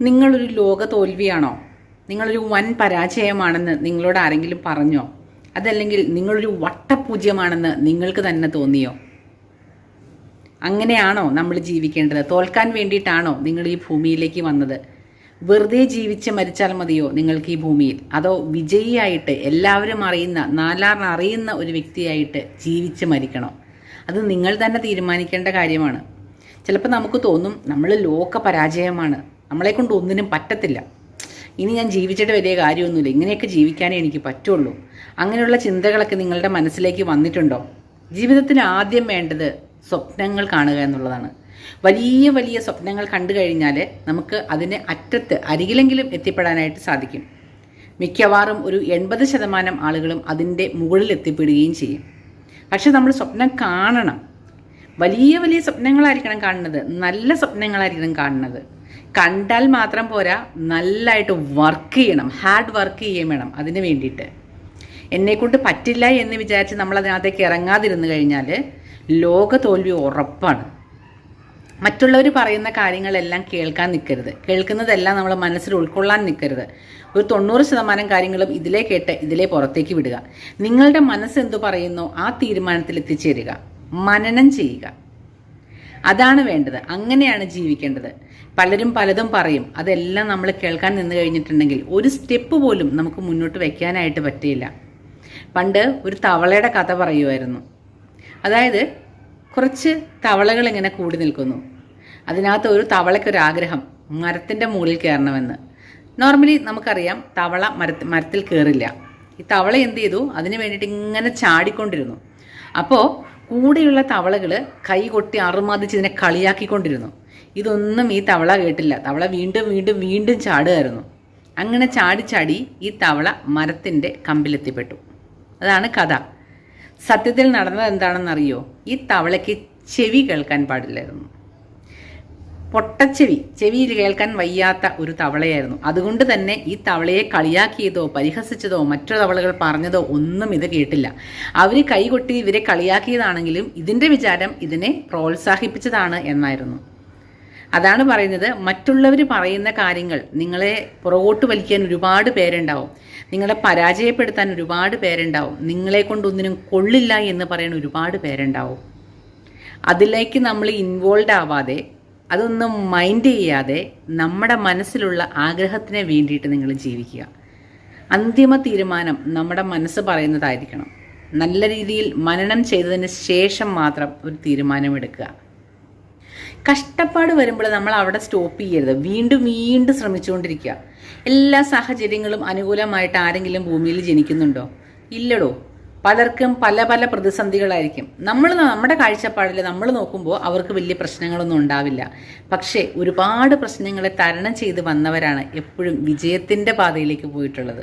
നിങ്ങളൊരു ലോക തോൽവിയാണോ നിങ്ങളൊരു വൻ പരാജയമാണെന്ന് നിങ്ങളോട് ആരെങ്കിലും പറഞ്ഞോ? അതല്ലെങ്കിൽ നിങ്ങളൊരു വട്ടപൂജ്യമാണെന്ന് നിങ്ങൾക്ക് തന്നെ തോന്നിയോ? അങ്ങനെയാണോ നമ്മൾ ജീവിക്കേണ്ടത്? തോൽക്കാൻ വേണ്ടിയിട്ടാണോ നിങ്ങൾ ഈ ഭൂമിയിലേക്ക് വന്നത്? വെറുതെ ജീവിച്ച് മരിച്ചാൽ മതിയോ നിങ്ങൾക്ക് ഈ ഭൂമിയിൽ? അതോ വിജയിയായിട്ട് എല്ലാവരും അറിയുന്ന നാലാറിന് അറിയുന്ന ഒരു വ്യക്തിയായിട്ട് ജീവിച്ച് മരിക്കണോ? അത് നിങ്ങൾ തന്നെ തീരുമാനിക്കേണ്ട കാര്യമാണ്. ചിലപ്പോൾ നമുക്ക് തോന്നും നമ്മൾ ലോക പരാജയമാണ് നമ്മളെ കൊണ്ട് ഒന്നിനും പറ്റത്തില്ല. ഇനി ഞാൻ ജീവിച്ചിട്ട് വലിയ കാര്യമൊന്നുമില്ല. ഇങ്ങനെയൊക്കെ ജീവിക്കാനേ എനിക്ക് പറ്റുള്ളൂ. അങ്ങനെയുള്ള ചിന്തകളൊക്കെ നിങ്ങളുടെ മനസ്സിലേക്ക് വന്നിട്ടുണ്ടോ? ജീവിതത്തിന് ആദ്യം വേണ്ടത് സ്വപ്നങ്ങൾ കാണുക എന്നുള്ളതാണ്. വലിയ വലിയ സ്വപ്നങ്ങൾ കണ്ടു കഴിഞ്ഞാൽ നമുക്ക് അതിന് അറ്റത്ത് അരികിലെങ്കിലും എത്തിപ്പെടാനായിട്ട് സാധിക്കും. മിക്കവാറും ഒരു എൺപത് ശതമാനം ആളുകളും അതിന്റെ മുകളിൽ എത്തിപ്പെടുകയും ചെയ്യും. പക്ഷെ നമ്മൾ സ്വപ്നം കാണണം. വലിയ വലിയ സ്വപ്നങ്ങളായിരിക്കണം കാണുന്നത്. നല്ല സ്വപ്നങ്ങളായിരിക്കണം കാണുന്നത്. കണ്ടാൽ മാത്രം പോരാ നല്ലതായിട്ട് വർക്ക് ചെയ്യണം ഹാർഡ് വർക്ക് ചെയ്യുകയും വേണം അതിന് വേണ്ടിയിട്ട്. എന്നെക്കൊണ്ട് പറ്റില്ല എന്ന് വിചാരിച്ച് നമ്മൾ അതിനകത്തേക്ക് ഇറങ്ങാതിരുന്നു കഴിഞ്ഞാൽ ലോക തോൽവി ഉറപ്പാണ്. മറ്റുള്ളവർ പറയുന്ന കാര്യങ്ങളെല്ലാം കേൾക്കാൻ നിൽക്കരുത് കേൾക്കുന്നതെല്ലാം നമ്മൾ മനസ്സിൽ ഉൾക്കൊള്ളാൻ നിൽക്കരുത് ഒരു തൊണ്ണൂറ് ശതമാനം കാര്യങ്ങളും ഇതിലേ കേട്ട് ഇതിലേ പുറത്തേക്ക് വിടുക. നിങ്ങളുടെ മനസ്സ് എന്തു പറയുന്നോ ആ തീരുമാനത്തിൽ എത്തിച്ചേരുക. മനനം ചെയ്യുക. അതാണ് വേണ്ടത്. അങ്ങനെയാണ് ജീവിക്കേണ്ടത്. പലരും പലതും പറയും. അതെല്ലാം നമ്മൾ കേൾക്കാൻ നിന്ന് കഴിഞ്ഞിട്ടുണ്ടെങ്കിൽ ഒരു സ്റ്റെപ്പ് പോലും നമുക്ക് മുന്നോട്ട് വയ്ക്കാനായിട്ട് പറ്റില്ല പണ്ട് ഒരു തവളയുടെ കഥ പറയുമായിരുന്നു. അതായത് കുറച്ച് തവളകൾ ഇങ്ങനെ കൂടി നിൽക്കുന്നു. അതിനകത്ത് ഒരു തവളയ്ക്കൊരാഗ്രഹം മരത്തിന്റെ മുകളിൽ കയറണമെന്ന്. നോർമലി നമുക്കറിയാം തവള മര മരത്തിൽ കയറില്ല. ഈ തവള എന്ത് ചെയ്തു? അതിന് വേണ്ടിയിട്ട് ഇങ്ങനെ ചാടിക്കൊണ്ടിരുന്നു. അപ്പോൾ കൂടെയുള്ള തവളകൾ കൈ കൊട്ടി അറുമാതിച്ച് ഇതിനെ കളിയാക്കിക്കൊണ്ടിരുന്നു. ഇതൊന്നും ഈ തവള കേട്ടില്ല. തവള വീണ്ടും വീണ്ടും വീണ്ടും ചാടുമായിരുന്നു അങ്ങനെ ചാടി ചാടി ഈ തവള മരത്തിന്റെ കമ്പിലെത്തിപ്പെട്ടു. അതാണ് കഥ. സത്യത്തിൽ നടന്നത് എന്താണെന്നറിയോ? ഈ തവളയ്ക്ക് ചെവി കേൾക്കാൻ പാടില്ലായിരുന്നു. പൊട്ടച്ചെവി. ചെവിയിൽ കേൾക്കാൻ വയ്യാത്ത ഒരു തവളയായിരുന്നു. അതുകൊണ്ട് തന്നെ ഈ തവളയെ കളിയാക്കിയതോ പരിഹസിച്ചതോ മറ്റു തവളകൾ പറഞ്ഞതോ ഒന്നും ഇത് കേട്ടില്ല. അവർ കൈകൊട്ടി ഇവരെ കളിയാക്കിയതാണെങ്കിലും ഇതിന്റെ വിചാരം ഇതിനെ പ്രോത്സാഹിപ്പിച്ചതാണ് എന്നായിരുന്നു. അതാണ് പറയുന്നത്. മറ്റുള്ളവർ പറയുന്ന കാര്യങ്ങൾ നിങ്ങളെ പുറകോട്ട് വലിക്കാൻ ഒരുപാട് പേരുണ്ടാവും. നിങ്ങളെ പരാജയപ്പെടുത്താൻ ഒരുപാട് പേരുണ്ടാവും. നിങ്ങളെ കൊണ്ടൊന്നിനും കൊള്ളില്ല എന്ന് പറയാൻ ഒരുപാട് പേരുണ്ടാവും. അതിലേക്ക് നമ്മൾ ഇൻവോൾവ് ആവാതെ അതൊന്നും മൈൻഡ് ചെയ്യാതെ നമ്മുടെ മനസ്സിലുള്ള ആഗ്രഹത്തിന് വേണ്ടിയിട്ട് നിങ്ങൾ ജീവിക്കുക. അന്തിമ തീരുമാനം നമ്മുടെ മനസ്സ് പറയുന്നതായിരിക്കണം. നല്ല രീതിയിൽ മനനം ചെയ്തതിന് ശേഷം മാത്രം ഒരു തീരുമാനമെടുക്കുക. കഷ്ടപ്പാട് വരുമ്പോൾ നമ്മൾ അവിടെ സ്റ്റോപ്പ് ചെയ്യരുത്. വീണ്ടും വീണ്ടും ശ്രമിച്ചുകൊണ്ടിരിക്കുക. എല്ലാ സാഹചര്യങ്ങളും അനുകൂലമായിട്ട് ആരെങ്കിലും ഭൂമിയിൽ ജനിക്കുന്നുണ്ടോ? ഇല്ലടോ. പലർക്കും പല പല പ്രതിസന്ധികളായിരിക്കും. നമ്മൾ നമ്മുടെ കാഴ്ചപ്പാടിൽ നമ്മൾ നോക്കുമ്പോൾ അവർക്ക് വലിയ പ്രശ്നങ്ങളൊന്നും ഉണ്ടാവില്ല. പക്ഷേ ഒരുപാട് പ്രശ്നങ്ങളെ തരണം ചെയ്ത് വന്നവരാണ് എപ്പോഴും വിജയത്തിന്റെ പാതയിലേക്ക് പോയിട്ടുള്ളത്.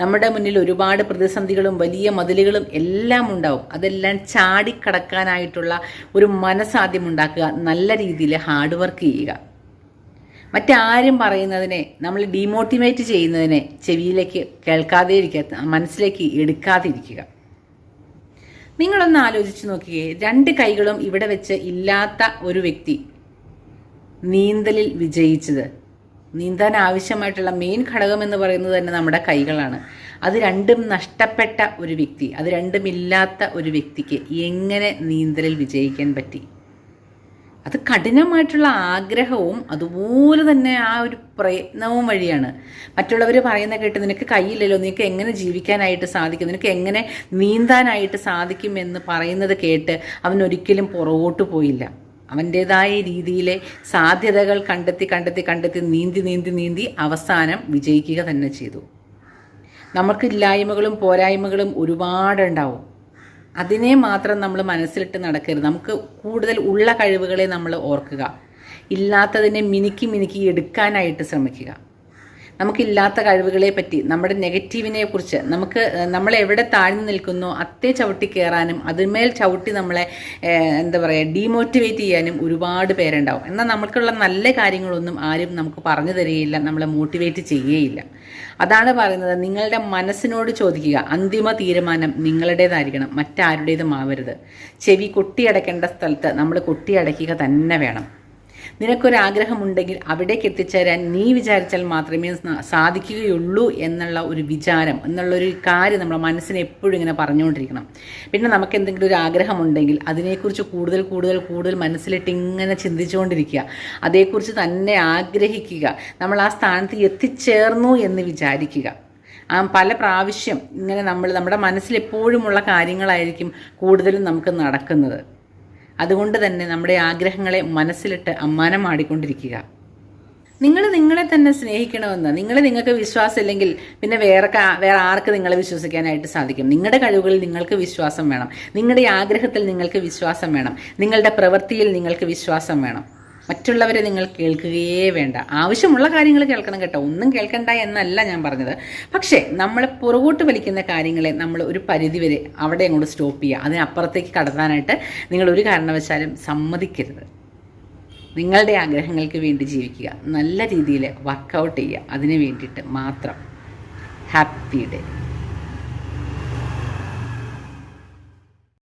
നമ്മുടെ മുന്നിൽ ഒരുപാട് പ്രതിസന്ധികളും വലിയ മതിലുകളും എല്ലാം ഉണ്ടാവും. അതെല്ലാം ചാടിക്കടക്കാനായിട്ടുള്ള ഒരു മനസ്സാദ്യം ഉണ്ടാക്കുക നല്ല രീതിയിൽ ഹാർഡ് വർക്ക് ചെയ്യുക. മറ്റാരും പറയുന്നതിനെ നമ്മൾ ഡീമോട്ടിവേറ്റ് ചെയ്യുന്നതിനെ ചെവിയിലേക്ക് കേൾക്കാതെ ഇരിക്കുക മനസ്സിലേക്ക് എടുക്കാതെ ഇരിക്കുക നിങ്ങളൊന്ന് ആലോചിച്ച് നോക്കിയേ. രണ്ട് കൈകളും ഇവിടെ വെച്ച് ഇല്ലാത്ത ഒരു വ്യക്തി നീന്തലിൽ വിജയിച്ചത്. നീന്താൻ ആവശ്യമായിട്ടുള്ള മെയിൻ ഘടകം എന്ന് പറയുന്നത് തന്നെ നമ്മുടെ കൈകളാണ്. അത് രണ്ടും നഷ്ടപ്പെട്ട ഒരു വ്യക്തി അത് രണ്ടുമില്ലാത്ത ഒരു വ്യക്തിക്ക് എങ്ങനെ നീന്തലിൽ വിജയിക്കാൻ പറ്റി? അത് കഠിനമായിട്ടുള്ള ആഗ്രഹവും അതുപോലെ തന്നെ ആ ഒരു പ്രയത്നവും വഴിയാണ്. മറ്റുള്ളവർ പറയുന്ന കേട്ട് നിനക്ക് കയ്യില്ലല്ലോ നിനക്ക് എങ്ങനെ ജീവിക്കാനായിട്ട് സാധിക്കും നിനക്ക് എങ്ങനെ നീന്താനായിട്ട് സാധിക്കും എന്ന് പറയുന്നത് കേട്ട് അവൻ ഒരിക്കലും പുറകോട്ട് പോയില്ല. അവന്റേതായ രീതിയിലെ സാധ്യതകൾ കണ്ടെത്തി കണ്ടെത്തി കണ്ടെത്തി നീന്തി നീന്തി നീന്തി അവസാനം വിജയിക്കുക തന്നെ ചെയ്തു. നമുക്ക് ഇല്ലായ്മകളും പോരായ്മകളും ഒരുപാടുണ്ടാവും. അതിനെ മാത്രം നമ്മൾ മനസ്സിലിട്ട് നടക്കരുത്. നമുക്ക് കൂടുതൽ ഉള്ള കഴിവുകളെ നമ്മൾ ഓർക്കുക. ഇല്ലാത്തതിനെ മിനുക്കി മിനുക്കി എടുക്കാനായിട്ട് ശ്രമിക്കുക. നമുക്കില്ലാത്ത കഴിവുകളെ പറ്റി നമ്മുടെ നെഗറ്റീവിനെ കുറിച്ച് നമുക്ക് നമ്മൾ എവിടെ താഴ്ന്നു നിൽക്കുന്നു അത്തേ ചവിട്ടി കയറാനും അതിന്മേൽ ചവിട്ടി നമ്മളെ എന്താ പറയുക ഡീമോട്ടിവേറ്റ് ചെയ്യാനും ഒരുപാട് പേരുണ്ടാവും. എന്നാൽ നമുക്കുള്ള നല്ല കാര്യങ്ങളൊന്നും ആരും നമുക്ക് പറഞ്ഞു തരികയില്ല നമ്മളെ മോട്ടിവേറ്റ് ചെയ്യുകയില്ല. അതാണ് പറയുന്നത് നിങ്ങളുടെ മനസ്സിനോട് ചോദിക്കുക അന്തിമ തീരുമാനം നിങ്ങളുടേതായിരിക്കണം മറ്റാരുടേതും ആവരുത്. ചെവി കൊട്ടിയടക്കേണ്ട സ്ഥലത്ത് നമ്മൾ കൊട്ടിയടക്കുക തന്നെ വേണം. നിനക്കൊരാഗ്രഹമുണ്ടെങ്കിൽ അവിടേക്ക് എത്തിച്ചേരാൻ നീ വിചാരിച്ചാൽ മാത്രമേ സാധിക്കുകയുള്ളൂ എന്നുള്ള ഒരു വിചാരം എന്നുള്ളൊരു കാര്യം നമ്മുടെ മനസ്സിനെ എപ്പോഴും ഇങ്ങനെ പറഞ്ഞുകൊണ്ടിരിക്കണം. പിന്നെ നമുക്ക് എന്തെങ്കിലും ഒരു ആഗ്രഹമുണ്ടെങ്കിൽ അതിനെക്കുറിച്ച് കൂടുതൽ കൂടുതൽ കൂടുതൽ മനസ്സിലിട്ട് ഇങ്ങനെ ചിന്തിച്ചുകൊണ്ടിരിക്കുക. അതേക്കുറിച്ച് തന്നെ ആഗ്രഹിക്കുക. നമ്മൾ ആ സ്ഥാനത്ത് എത്തിച്ചേർന്നു എന്ന് വിചാരിക്കുക. ആ പല പ്രാവശ്യം ഇങ്ങനെ നമ്മൾ നമ്മുടെ മനസ്സിലെപ്പോഴുമുള്ള കാര്യങ്ങളായിരിക്കും കൂടുതലും നമുക്ക് നടക്കുന്നത്. അതുകൊണ്ട് തന്നെ നമ്മുടെ ആഗ്രഹങ്ങളെ മനസ്സിലിട്ട് അമ്മാനം ആടിക്കൊണ്ടിരിക്കുക. നിങ്ങൾ നിങ്ങളെ തന്നെ സ്നേഹിക്കണമെന്ന് നിങ്ങൾ നിങ്ങൾക്ക് വിശ്വാസം ഇല്ലെങ്കിൽ പിന്നെ വേറെ വേറെ ആർക്ക് നിങ്ങളെ വിശ്വസിക്കാനായിട്ട് സാധിക്കും? നിങ്ങളുടെ കഴിവുകളിൽ നിങ്ങൾക്ക് വിശ്വാസം വേണം. നിങ്ങളുടെ ആഗ്രഹത്തിൽ നിങ്ങൾക്ക് വിശ്വാസം വേണം. നിങ്ങളുടെ പ്രവൃത്തിയിൽ നിങ്ങൾക്ക് വിശ്വാസം വേണം. മറ്റുള്ളവരെ നിങ്ങൾ കേൾക്കുകയേ വേണ്ട. ആവശ്യമുള്ള കാര്യങ്ങൾ കേൾക്കണം കേട്ടോ. ഒന്നും കേൾക്കണ്ട എന്നല്ല ഞാൻ പറഞ്ഞത്. പക്ഷേ നമ്മൾ പുറകോട്ട് വലിക്കുന്ന കാര്യങ്ങളെ നമ്മൾ ഒരു പരിധിവരെ അവിടെ അങ്ങോട്ട് സ്റ്റോപ്പ് ചെയ്യുക. അതിനപ്പുറത്തേക്ക് കടത്താനായിട്ട് നിങ്ങൾ ഒരു കാരണവശാലും സമ്മതിക്കരുത്. നിങ്ങളുടെ ആഗ്രഹങ്ങൾക്ക് വേണ്ടി ജീവിക്കുക. നല്ല രീതിയിൽ വർക്കൗട്ട് ചെയ്യുക. അതിന് വേണ്ടിയിട്ട് മാത്രം. Happy day